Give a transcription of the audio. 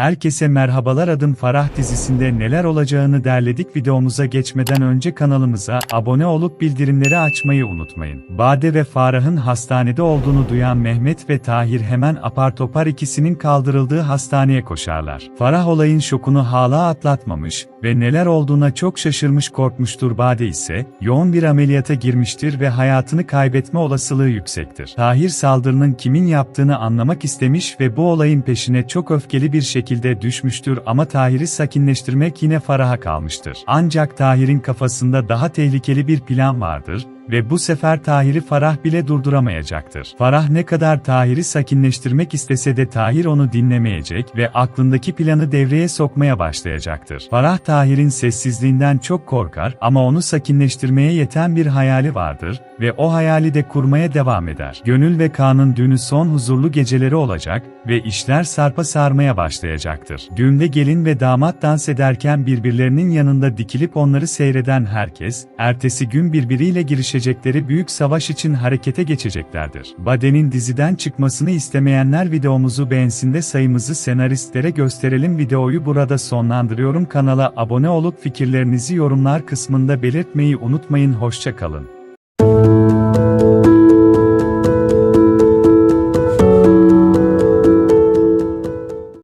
Herkese merhabalar adım Farah dizisinde neler olacağını derledik videomuza geçmeden önce kanalımıza abone olup bildirimleri açmayı unutmayın. Bade ve Farah'ın hastanede olduğunu duyan Mehmet ve Tahir hemen apar topar ikisinin kaldırıldığı hastaneye koşarlar. Farah olayın şokunu hala atlatmamış ve neler olduğuna çok şaşırmış korkmuştur Bade ise yoğun bir ameliyata girmiştir ve hayatını kaybetme olasılığı yüksektir. Tahir saldırının kimin yaptığını anlamak istemiş ve bu olayın peşine çok öfkeli bir şekilde düşmüştür ama Tahir'i sakinleştirmek yine Farah'a kalmıştır. Ancak Tahir'in kafasında daha tehlikeli bir plan vardır ve bu sefer Tahir'i Farah bile durduramayacaktır. Farah ne kadar Tahir'i sakinleştirmek istese de Tahir onu dinlemeyecek ve aklındaki planı devreye sokmaya başlayacaktır. Farah Tahir'in sessizliğinden çok korkar ama onu sakinleştirmeye yeten bir hayali vardır ve o hayali de kurmaya devam eder. Gönül ve Kaan'ın düğünü son huzurlu geceleri olacak ve işler sarpa sarmaya başlayacaktır. Düğünde gelin ve damat dans ederken birbirlerinin yanında dikilip onları seyreden herkes, ertesi gün birbiriyle girişecekleri büyük savaş için harekete geçeceklerdir. Bade'nin diziden çıkmasını istemeyenler videomuzu beğensin de sayımızı senaristlere gösterelim videoyu burada sonlandırıyorum kanala abone olup fikirlerinizi yorumlar kısmında belirtmeyi unutmayın hoşça kalın.